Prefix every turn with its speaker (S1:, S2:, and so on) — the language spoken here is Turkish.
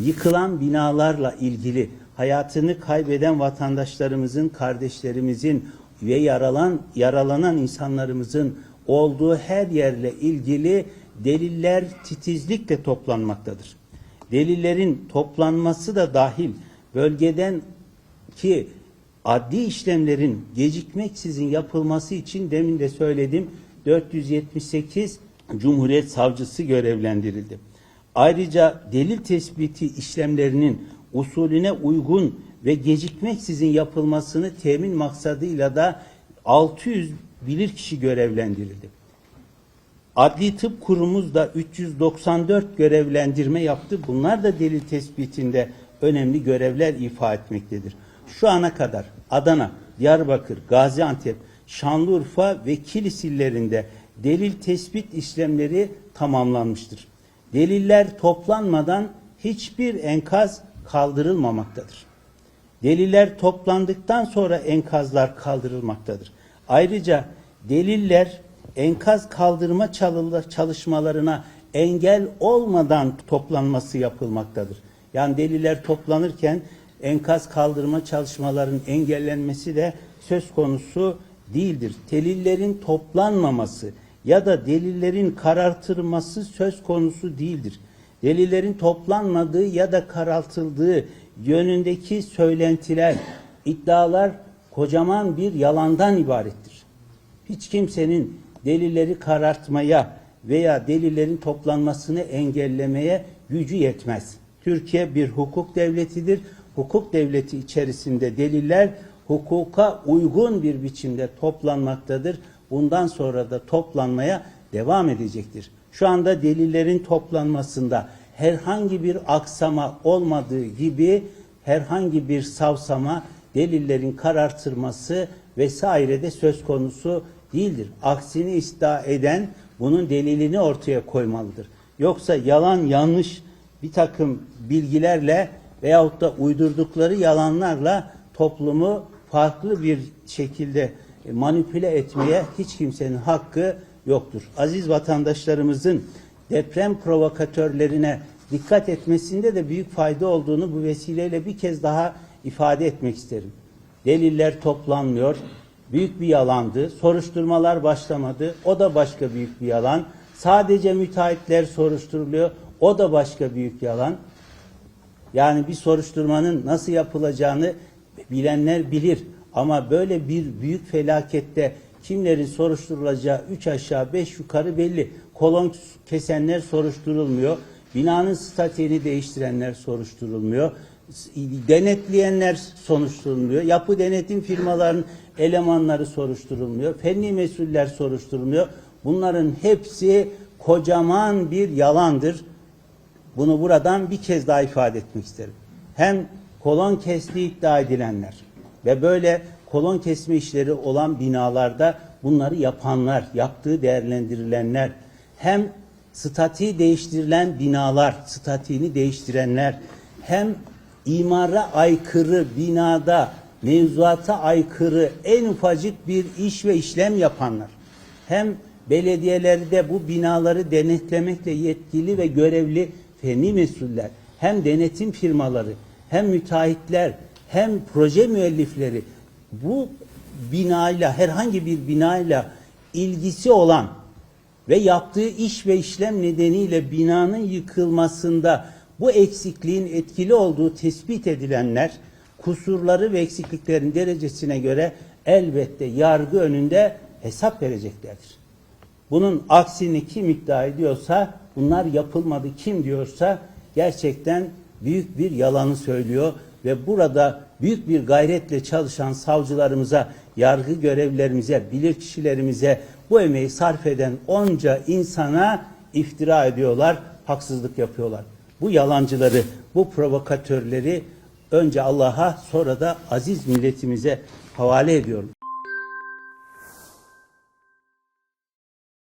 S1: yıkılan binalarla ilgili hayatını kaybeden vatandaşlarımızın, kardeşlerimizin ve yaralan yaralanan insanlarımızın olduğu her yerle ilgili deliller titizlikle toplanmaktadır. Delillerin toplanması da dahil bölgeden ki adli işlemlerin gecikmeksizin yapılması için demin de söyledim 478 Cumhuriyet Savcısı görevlendirildi. Ayrıca delil tespiti işlemlerinin usulüne uygun ve gecikmeksizin yapılmasını temin maksadıyla da 600 bilirkişi görevlendirildi. Adli Tıp Kurumumuz da 394 görevlendirme yaptı. Bunlar da delil tespitinde önemli görevler ifa etmektedir. Şu ana kadar Adana, Diyarbakır, Gaziantep, Şanlıurfa ve Kilis illerinde delil tespit işlemleri tamamlanmıştır. Deliller toplanmadan hiçbir enkaz kaldırılmamaktadır. Deliller toplandıktan sonra enkazlar kaldırılmaktadır. Ayrıca deliller enkaz kaldırma çalı- çalışmalarına engel olmadan toplanması yapılmaktadır. Yani deliller toplanırken enkaz kaldırma çalışmalarının engellenmesi de söz konusu değildir. Delillerin toplanmaması ya da delillerin karartılması söz konusu değildir. Delillerin toplanmadığı ya da karartıldığı yönündeki söylentiler, iddialar kocaman bir yalandan ibarettir. Hiç kimsenin delilleri karartmaya veya delillerin toplanmasını engellemeye gücü yetmez. Türkiye bir hukuk devletidir. Hukuk devleti içerisinde deliller hukuka uygun bir biçimde toplanmaktadır. Bundan sonra da toplanmaya devam edecektir. Şu anda delillerin toplanmasında herhangi bir aksama olmadığı gibi herhangi bir savsama, delillerin karartılması vesaire de söz konusu değildir. Aksini iddia eden bunun delilini ortaya koymalıdır. Yoksa yalan yanlış bir takım bilgilerle veyahut da uydurdukları yalanlarla toplumu farklı bir şekilde manipüle etmeye hiç kimsenin hakkı yoktur. Aziz vatandaşlarımızın deprem provokatörlerine dikkat etmesinde de büyük fayda olduğunu bu vesileyle bir kez daha ifade etmek isterim. Deliller toplanmıyor. Büyük bir yalandı. Soruşturmalar başlamadı. O da başka büyük bir yalan. Sadece müteahhitler soruşturuluyor. O da başka büyük yalan. Yani bir soruşturmanın nasıl yapılacağını bilenler bilir. Ama böyle bir büyük felakette kimlerin soruşturulacağı üç aşağı beş yukarı belli. Kolon kesenler soruşturulmuyor. Binanın statiğini değiştirenler soruşturulmuyor. Denetleyenler soruşturulmuyor. Yapı denetim firmalarının elemanları soruşturulmuyor. Fenli mesuller soruşturulmuyor. Bunların hepsi kocaman bir yalandır. Bunu buradan bir kez daha ifade etmek isterim. Hem kolon kestiği iddia edilenler ve böyle kolon kesme işleri olan binalarda bunları yapanlar, yaptığı değerlendirilenler, hem statiği değiştirilen binalar, statiğini değiştirenler, hem imara aykırı binada, mevzuata aykırı en ufacık bir iş ve işlem yapanlar, hem belediyelerde bu binaları denetlemekle yetkili ve görevli fenli mesuller, hem denetim firmaları, hem müteahhitler, hem proje müellifleri bu binayla herhangi bir binayla ilgisi olan ve yaptığı iş ve işlem nedeniyle binanın yıkılmasında bu eksikliğin etkili olduğu tespit edilenler kusurları ve eksikliklerin derecesine göre elbette yargı önünde hesap vereceklerdir. Bunun aksini kim iddia ediyorsa bunlar yapılmadı kim diyorsa gerçekten büyük bir yalanı söylüyor ve burada büyük bir gayretle çalışan savcılarımıza, yargı görevlerimize, bilirkişilerimize bu emeği sarf eden onca insana iftira ediyorlar, haksızlık yapıyorlar. Bu yalancıları, bu provokatörleri önce Allah'a sonra da aziz milletimize havale ediyorum.